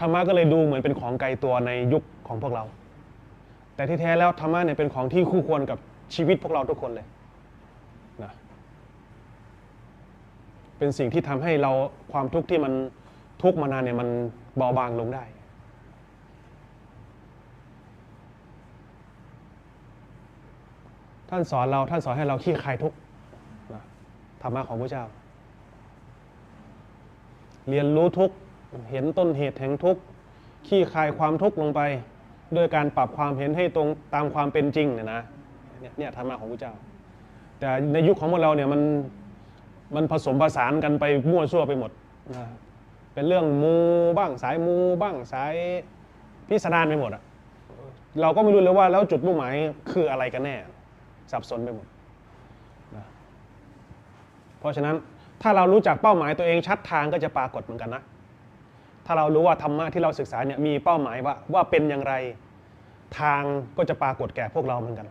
ธรรมะก็เลยดูเหมือนเป็นของไกลตัวในยุคของพวกเรา แต่ที่แท้แล้วธรรมะเนี่ยเป็นของที่คู่ควรกับชีวิตพวกเราทุกคนเลยนะเป็นสิ่งที่ทำให้เราความทุกข์ที่มันทุกข์มานานเนี่ยมันเบาบางลงได้ ท่านสอนเราท่านสอนให้เราขี้คายทุกข์ธรรมะของพระเจ้า เรียนรู้ทุกข์ เห็นต้นเหตุแห่งทุกข์ขี้คายความทุกข์ลงไปด้วยการปรับความเห็นให้ตรงตามความเป็นจริงเนี่ยนะเนี่ยเนี่ยธรรมะของพระเจ้า แต่ในยุคของพวกเราเนี่ยมันมันผสมผสานกันไปมั่วซั่วไปหมดนะเป็นเรื่องมูบ้างสายมูบ้างสายพิสดารไปหมดอะเราก็ไม่รู้เลยว่าแล้วจุดมุ่งหมายคืออะไรกันแน่ สับสนไปหมดนะเพราะฉะนั้นถ้าเรารู้จักเป้าหมายตัวเองชัดทางก็จะปรากฏเหมือนกันนะ ถ้าเรารู้ว่าธรรมะที่เราศึกษาเนี่ยมีเป้าหมายว่าว่าเป็นอย่างไร ทางก็จะปรากฏแก่พวกเราเหมือนกัน